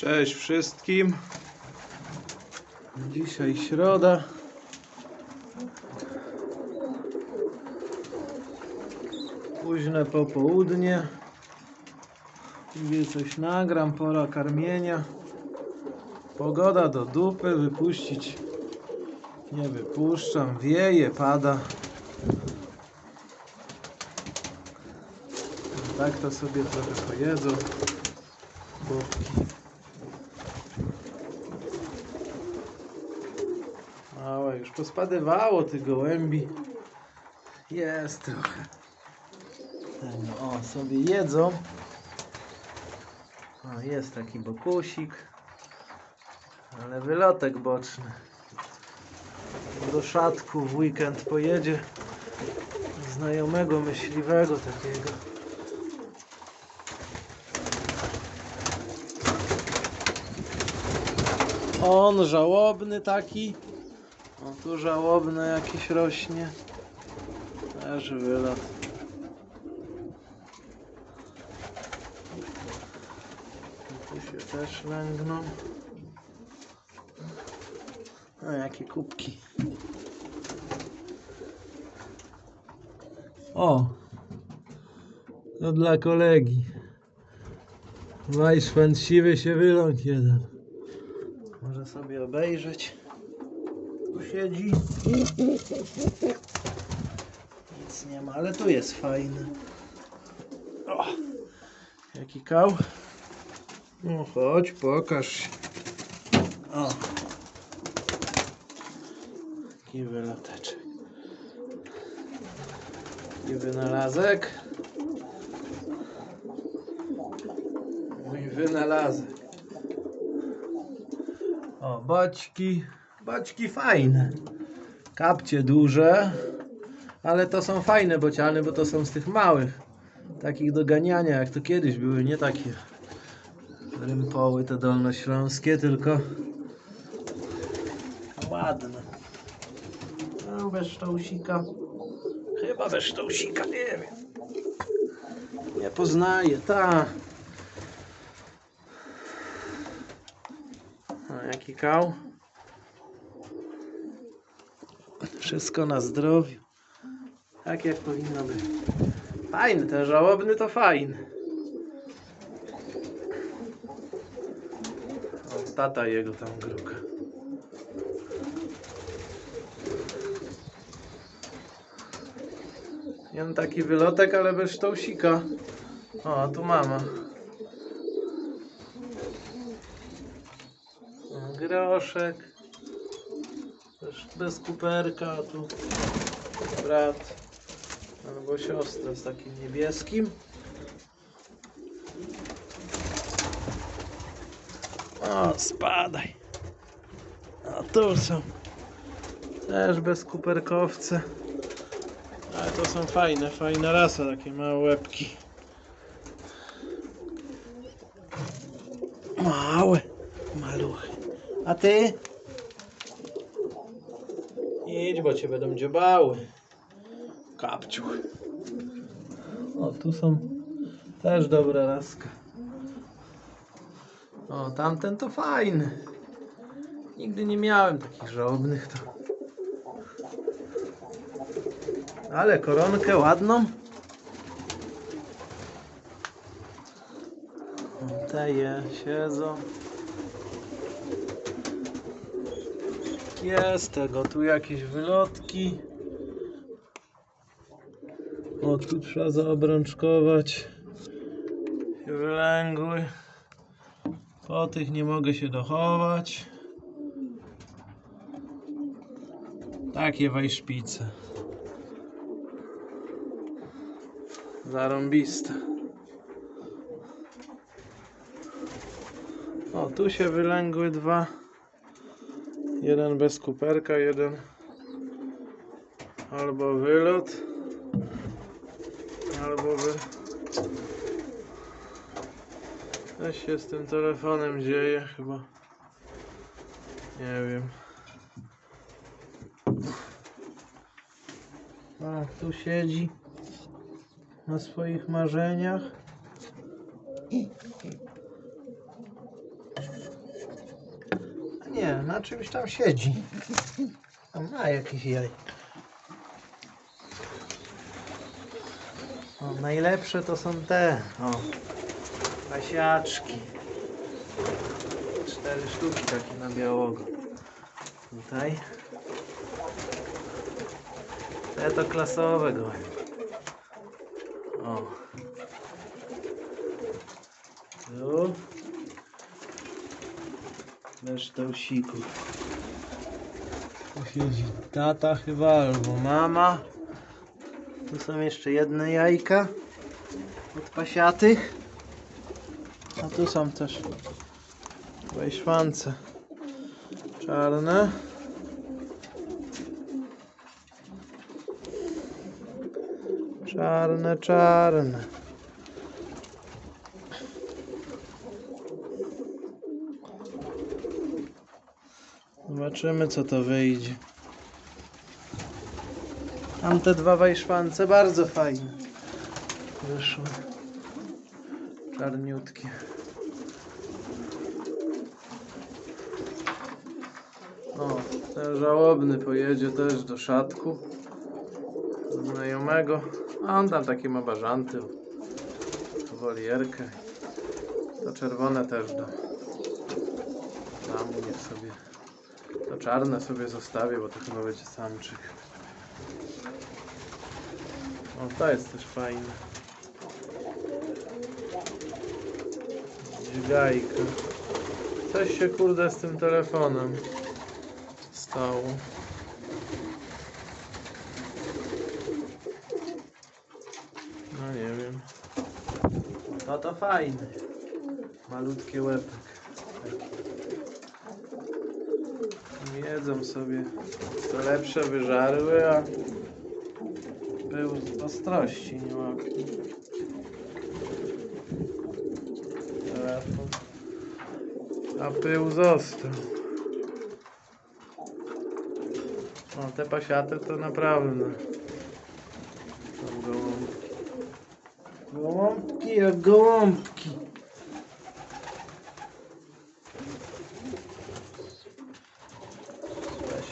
Cześć wszystkim. Dzisiaj środa. Późne popołudnie. Mówię coś nagram, pora karmienia. Pogoda do dupy, wypuścić nie wypuszczam, wieje, pada. Tak to sobie trochę pojedzą. Bobki. Małe, już pospadywało tych gołębi. Jest trochę. O, sobie jedzą. O, jest taki bokusik. Ale wylotek boczny. Do szatku w weekend pojedzie. Znajomego myśliwego takiego. On żałobny taki. O tu żałobny jakiś rośnie. Też wylot. Tu się też lęgną. A jakie kubki. O! To dla kolegi. Majszwan siwy się wyląd jeden. Może sobie obejrzeć. Siedzi. Nic nie ma, ale tu jest fajny. O! Jaki kał? No chodź, pokaż się. O! Taki wyloteczek. Taki wynalazek. Mój wynalazek. O, baćki. Baćki fajne. Kapcie duże. Ale to są fajne bociany, bo to są z tych małych. Takich do ganiania, jak to kiedyś były. Nie takie rympoły te dolnośląskie, tylko ładne. No, bez sztausika. Chyba bez sztausika, nie wiem. Nie poznaję, ta. A jaki kał? Wszystko na zdrowiu. Tak jak powinno być. Fajny, ten żałobny to fajny. O, tata jego tam gruka. Jen taki wylotek, ale bez ształsika. O, tu mama. Groszek. Też bez kuperka, tu brat. Albo siostra z takim niebieskim. O, spadaj. A tu są też bez kuperkowce. Ale to są fajne, fajna rasa, takie małe łebki. Małe, maluchy. A ty? Idź, bo cię będą dziobały. Kapciuch. O, tu są też dobra raska. O, tamten to fajny. Nigdy nie miałem takich żałobnych to. Ale koronkę ładną. O, Te je siedzą. Jest tego, tu jakieś wylotki. O, tu trzeba zaobrączkować. Wylęgły. Po tych nie mogę się dochować. Takie wajszpice. Zarąbiste. O, tu się wylęgły dwa. Jeden bez kuperka, jeden albo wylot, albo wy... Coś się z tym telefonem dzieje chyba. Nie wiem. A, tu siedzi na swoich marzeniach. Nie, na czymś tam siedzi. A ma jakieś jaj. O, najlepsze to są te. O, pasiaczki. Cztery sztuki takie na białego. Tutaj. Te to klasowe gołębie. O. Tu. Ształsików. Tu siedzi tata chyba, albo mama. Tu są jeszcze jedne jajka od pasiatych. A tu są też wejszwance czarne. Czarne, czarne. Zobaczymy co to wyjdzie. Tam te dwa wajszwance bardzo fajne. Wyszły. Czarniutkie. O, ten żałobny pojedzie też do szatku. Znajomego. A on tam takie ma bażanty. Wolierkę. To czerwone też do. Tam niech sobie. To czarne sobie zostawię, bo to chyba będzie samczyk. O, to jest też fajne. Dźgajka. Coś się kurde z tym telefonem stało. No nie wiem. No to fajne. Malutkie łepek. Jedzą sobie. To lepsze wyżarły, a był z ostrości nie łapią. Telefon. A pył został. O, te pasiaty to naprawdę. Gołąbki. Gołąbki jak gołąbki.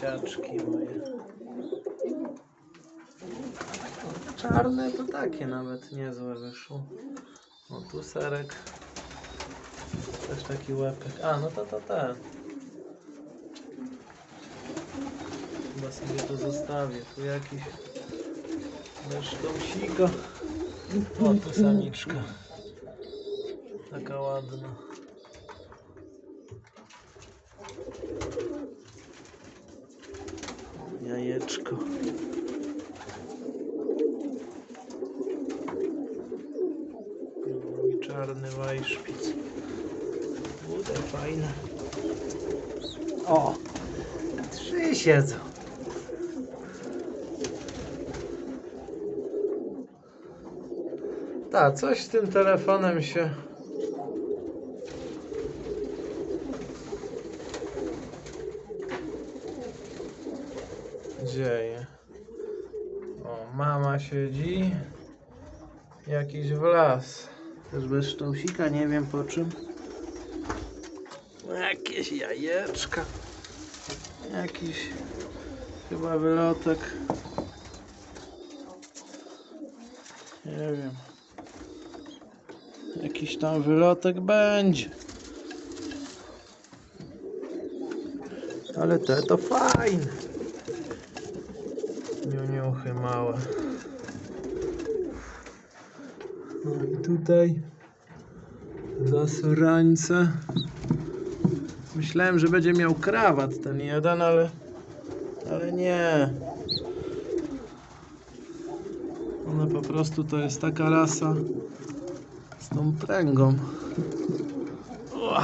Pasiaczki moje. Czarne to takie nawet niezłe wyszło. O tu serek. Też taki łepek. A no to to ten. Chyba sobie to zostawię. Tu jakiś leszkąsika. O tu samiczka. Taka ładna. Budę fajne. O! Trzy siedzą. Tak, coś z tym telefonem się. dzieje. O, mama siedzi. Jakiś wlas. Też bez sztąsika, nie wiem po czym. Jakieś jajeczka. Jakiś chyba wylotek. Nie wiem. Jakiś tam wylotek będzie. Ale te to fajne. Niuniuchy małe. No i tutaj zasrańce. Myślałem, że będzie miał krawat ten jeden, ale ale nie. Ona po prostu to jest taka rasa z tą pręgą. Ua.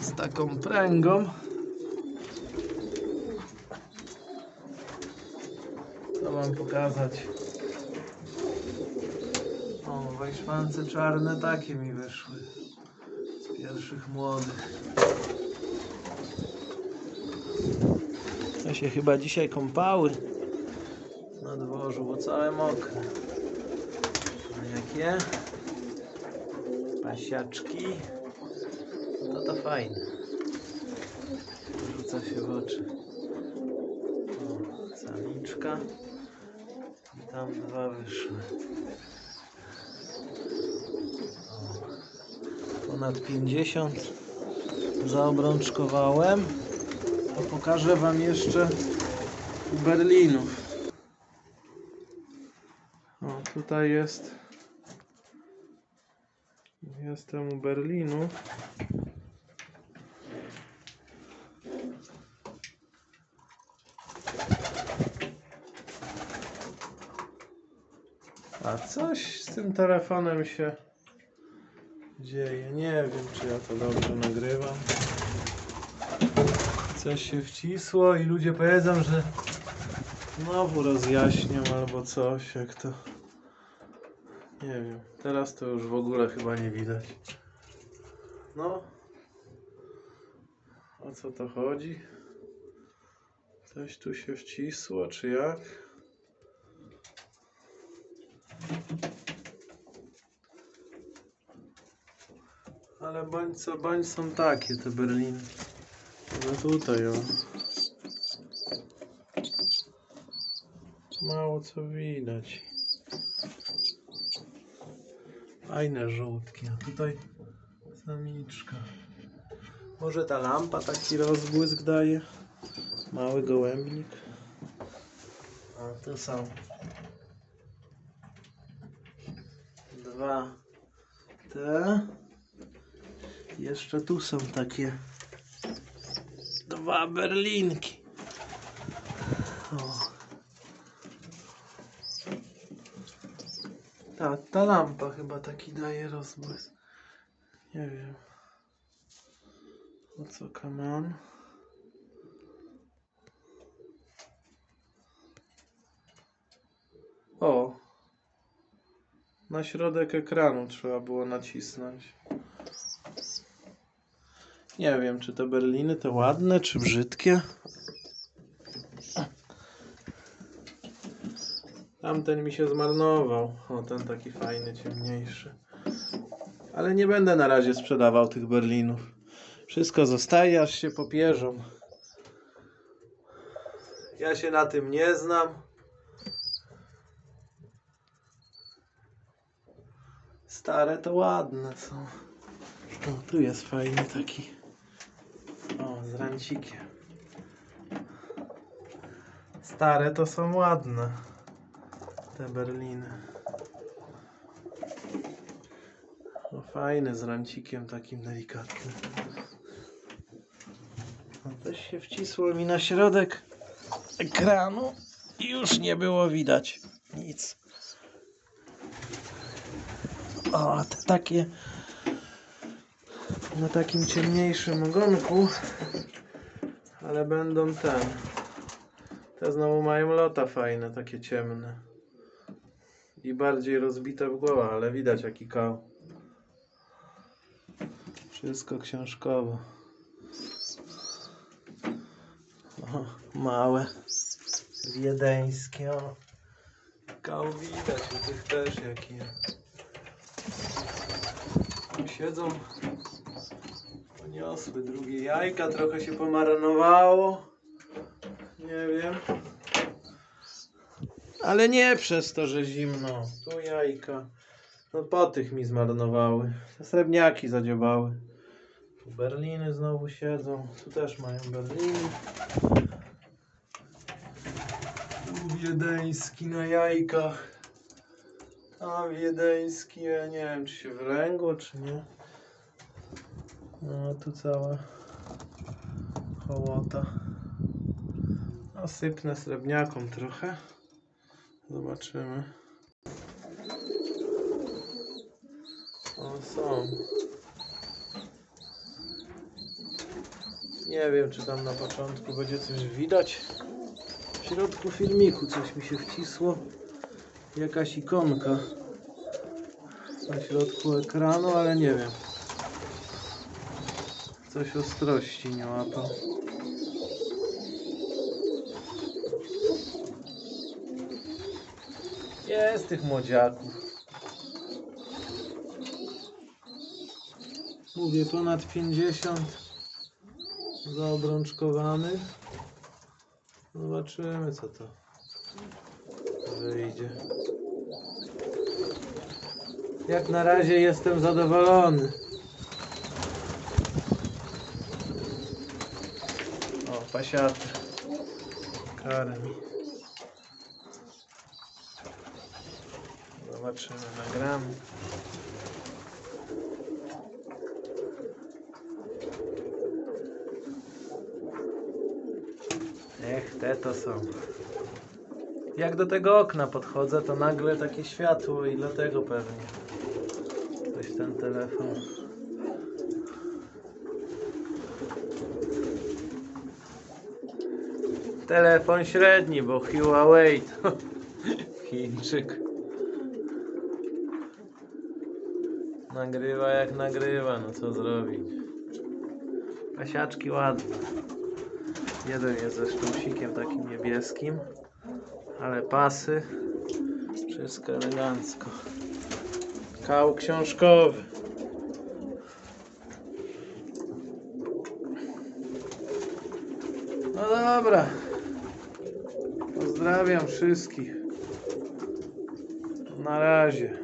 Z taką pręgą. Co mam pokazać? O, wajszwance czarne takie mi wyszły. Z pierwszych młodych. Ja się chyba dzisiaj kąpały na dworzu, bo całe mokre. takie pasiaczki. No to fajne. Rzuca się w oczy. O, samiczka. I tam dwa wyszły. Ponad 50 zaobrączkowałem. To pokażę Wam jeszcze Berlinów. O, tutaj jest. Jestem u Berlinu. A coś z tym telefonem się dzieje. Nie wiem, czy ja to dobrze nagrywam. Coś się wcisło i ludzie powiedzą, że znowu rozjaśniam albo coś, jak to. Nie wiem. Teraz to już w ogóle chyba nie widać. No. O co to chodzi? Coś tu się wcisło, czy jak? Ale bądź co bądź są takie te Berliny. No tutaj o. Mało co widać. Fajne żółtki, a tutaj samiczka. Może ta lampa taki rozbłysk daje? Mały gołębnik. A tu są dwa te. Jeszcze tu są takie dwa berlinki. O. Ta, ta lampa chyba taki daje rozbłysk. Nie wiem. O co kaman? O! Na środek ekranu trzeba było nacisnąć. Nie wiem, czy te berliny to ładne, czy brzydkie. Tamten mi się zmarnował. O, ten taki fajny, ciemniejszy. Ale nie będę na razie sprzedawał tych berlinów. Wszystko zostaje, aż się popierzą. Ja się na tym nie znam. Stare to ładne są. O, tu jest fajny taki. Z rancikiem. Stare to są ładne. Te berliny. O, fajny z rancikiem takim delikatnym. O, coś się wcisło mi na środek ekranu i już nie było widać nic. O, te takie na takim ciemniejszym ogonku, ale będą ten. Te znowu mają lota fajne, takie ciemne. I bardziej rozbite w głowę, ale widać jaki kał. Wszystko książkowo. O, małe. Wiedeńskie. O. Kał widać, u tych też jaki. Siedzą Poniosły drugie jajka, trochę się pomarynowało. Nie wiem. Ale nie przez to, że zimno. Tu jajka. No po tych mi zmarnowały. Te srebrniaki zadziobały. Tu berliny znowu siedzą. Tu też mają berliny. Tu wiedeński na jajkach. A wiedeński, ja nie wiem czy się wręgło, czy nie. No tu cała hołota. Nasypnę srebrniakom trochę. Zobaczymy. O, są. Nie wiem, czy tam na początku będzie coś widać. W środku filmiku coś mi się wcisło. Jakaś ikonka na środku ekranu, ale nie wiem. Coś ostrości nie łapał. Jest tych młodziaków. Mówię ponad 50 zaobrączkowanych. Zobaczymy co to wyjdzie. Jak na razie jestem zadowolony. O, pasiaty. Karmi. Zobaczymy, nagramy. Ech, te to są. Jak do tego okna podchodzę, to nagle takie światło i dlatego pewnie. Coś ten telefon. Telefon średni, bo Huawei to Chińczyk. Nagrywa jak nagrywa, no co zrobić. Pasiaczki ładne. Jeden jest ze sztumsikiem takim niebieskim, ale pasy wszystko elegancko. Kał książkowy. No dobra. Pozdrawiam wszystkich. Na razie.